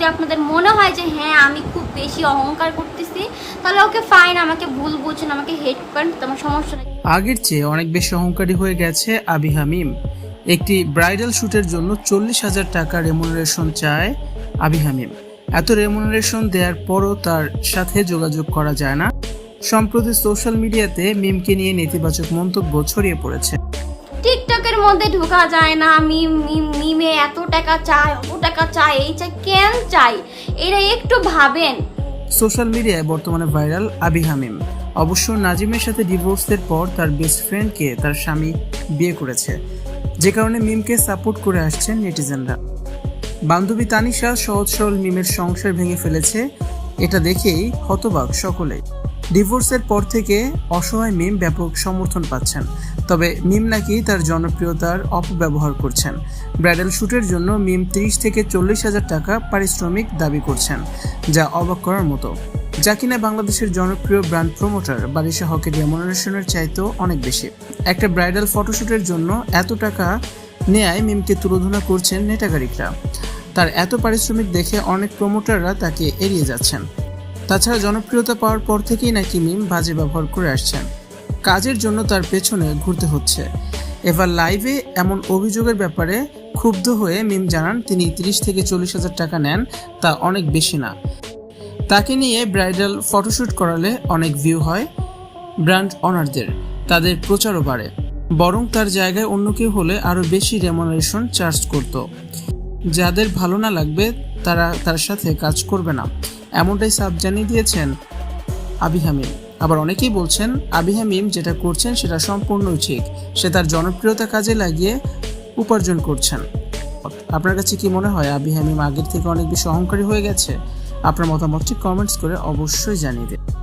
যদি আপনাদের মনে হয় যে হ্যাঁ আমি খুব বেশি অহংকার করতেছি তাহলে ওকে ফাইন আমাকে ভুল বুঝুন আমাকে হেড করেন তোমার সমস্যা নেই। আগের চেয়ে অনেক বেশি অহংকারী হয়ে গেছে আবি হামিম। একটি ব্রাইডাল শ্যুটের জন্য চল্লিশ হাজার টাকা রেমুনারেশন চায় আবি হামিম। এত রেমুনারেশন দেওয়ার পরও তার সাথে যোগাযোগ করা যায় না। সম্প্রতি সোশ্যাল মিডিয়াতে মিমকে নিয়ে নেতিবাচক মন্তব্য ছড়িয়ে পড়েছে। টিকটকের মধ্যে ঢোকা যায় না মিম মিম টাকা চাই অত টাকা চাই, এই চাই, কেন চাই? এরা একটু ভাবেন। সোশ্যাল মিডিয়ায় বর্তমানে ভাইরাল আবি হামিম। অবশ্য নাজিমের সাথে ডিভোর্সের পর তার বেস্ট ফ্রেন্ডকে তার স্বামী বিয়ে করেছে। যে কারণে মিমকে সাপোর্ট করে আসছেন নেটিজেনরা। বান্ধবী তানিশা সহজ সরল মিমের সংসার ভেঙে ফেলেছে। এটা দেখেই হতবাক সকলেই। ডিভোর্সের পর থেকে অসহায় মিম ব্যাপক সমর্থন পাচ্ছেন। তবে মিম নাকি তার জনপ্রিয়তার অপব্যবহার করছেন। ব্রাইডাল শ্যুটের জন্য মিম তিরিশ থেকে চল্লিশ হাজার টাকা পারিশ্রমিক দাবি করছেন, যা অবাক করার মতো। যা কিনা বাংলাদেশের জনপ্রিয় ব্র্যান্ড প্রমোটার বারিশা হকের রেমুনারেশনের চাইতেও অনেক বেশি। একটা ব্রাইডাল ফটোশ্যুটের জন্য এত টাকা নেয়ায় মিমকে তুলোধনা করছেন নেটাগারিকরা। তার এত পারিশ্রমিক দেখে অনেক প্রমোটাররা তাকে এড়িয়ে যাচ্ছেন। তাছাড়া জনপ্রিয়তা পাওয়ার পর থেকেই নাকি মিম বাজে ব্যবহার করে আসছেন। কাজের জন্য তার পেছনে ঘুরতে হচ্ছে। এবার লাইভে এমন অভিযোগের ব্যাপারে ক্ষুব্ধ হয়ে মিম জানান, তিনি তিরিশ থেকে চল্লিশ হাজার টাকা নেন, তা অনেক বেশি না। তাকে নিয়ে ব্রাইডাল ফটোশ্যুট করালে অনেক ভিউ হয় ব্র্যান্ড অনারদের, তাদের প্রচারও বাড়ে। বরং তার জায়গায় অন্য কেউ হলে আরও বেশি রেমুনারেশন চার্জ করত। যাদের ভালো না লাগবে, তারা তার সাথে কাজ করবে না। এমনটাই সাফ জানিয়ে দিয়েছেন আবি হামিম আবার অনেকেই বলছেন আবি হামিম যেটা করছেন সেটা সম্পূর্ণ ঠিক। সে তার জনপ্রিয়তা কাজে লাগিয়ে উপার্জন করছেন। আপনার কাছে কি মনে হয় আবি হামিম আগের থেকে অনেক বেশি অহংকারী হয়ে গেছে? আপনার মতামতটি কমেন্টস করে অবশ্যই জানিয়ে দিন।